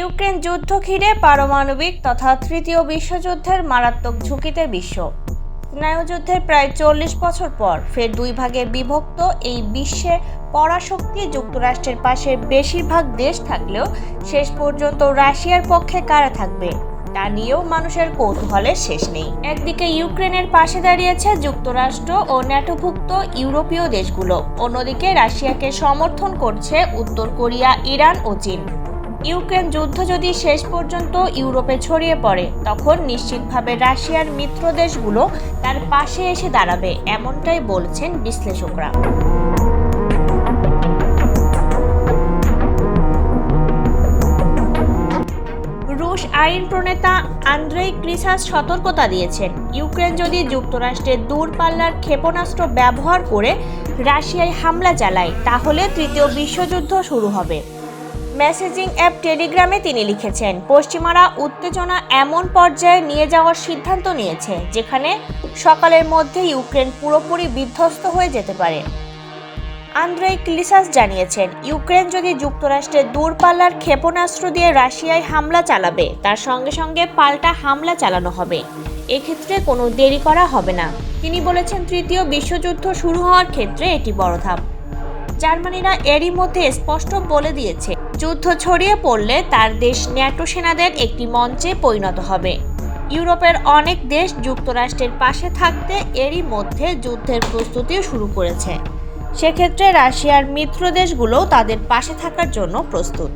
Ukraine যুদ্ধ ঘিরে পারমাণবিক তথা তৃতীয় বিশ্বযুদ্ধের মারাত্মক ঝুঁকিতে বিশ্ব। স্নায়ুযুদ্ধের প্রায় চল্লিশ বছর পর ফের দুই ভাগে বিভক্ত এই বিশ্বে পরাশক্তি যুক্তরাষ্ট্রের পাশে বেশিরভাগ দেশ থাকলেও শেষ পর্যন্ত রাশিয়ার পক্ষে কারা থাকবে, তা নিয়েও মানুষের কৌতূহলের শেষ নেই। একদিকে ইউক্রেনের পাশে দাঁড়িয়েছে যুক্তরাষ্ট্র ও ন্যাটোভুক্ত ইউরোপীয় দেশগুলো, অন্যদিকে রাশিয়াকে সমর্থন করছে উত্তর কোরিয়া, ইরান ও চীন। ইউক্রেন যুদ্ধ যদি শেষ পর্যন্ত ইউরোপে ছড়িয়ে পড়ে, তখন নিশ্চিতভাবে রাশিয়ার মিত্র দেশগুলো তার পাশে এসে দাঁড়াবে, এমনটাই বলছেন বিশ্লেষকরা। রুশ আইন প্রণেতা আন্দ্রেই ক্রিসাস সতর্কতা দিয়েছেন। ইউক্রেন যদি যুক্তরাষ্ট্রের দূরপাল্লার ক্ষেপণাস্ত্র ব্যবহার করে রাশিয়ায় হামলা চালায়, তাহলে তৃতীয় বিশ্বযুদ্ধ শুরু হবে। মেসেজিং অ্যাপ টেলিগ্রামে তিনি লিখেছেন, পশ্চিমারা উত্তেজনা এমন পর্যায়ে নিয়ে যাওয়ার সিদ্ধান্ত নিয়েছে, যেখানে সকালের মধ্যে ইউক্রেন পুরোপুরি বিধ্বস্ত হয়ে যেতে পারে। আন্দ্রেই ক্লিসাস জানিয়েছেন, ইউক্রেন যদি যুক্তরাষ্ট্রের দূরপাল্লার ক্ষেপণাস্ত্র দিয়ে রাশিয়ায় হামলা চালাবে, তার সঙ্গে সঙ্গে পাল্টা হামলা চালানো হবে। এক্ষেত্রে কোনো দেরি করা হবে না। তিনি বলেছেন, তৃতীয় বিশ্বযুদ্ধ শুরু হওয়ার ক্ষেত্রে এটি বড় ধাপ। জার্মানিরা এরই মধ্যে স্পষ্ট বলে দিয়েছে যুদ্ধ ছড়িয়ে পড়লে তার দেশ ন্যাটো সেনাদের একটি মঞ্চে পরিণত হবে। ইউরোপের অনেক দেশ যুক্তরাষ্ট্রের পাশে থাকতে এরই মধ্যে যুদ্ধের প্রস্তুতিও শুরু করেছে। সেক্ষেত্রে রাশিয়ার মিত্র দেশগুলোও তাদের পাশে থাকার জন্য প্রস্তুত।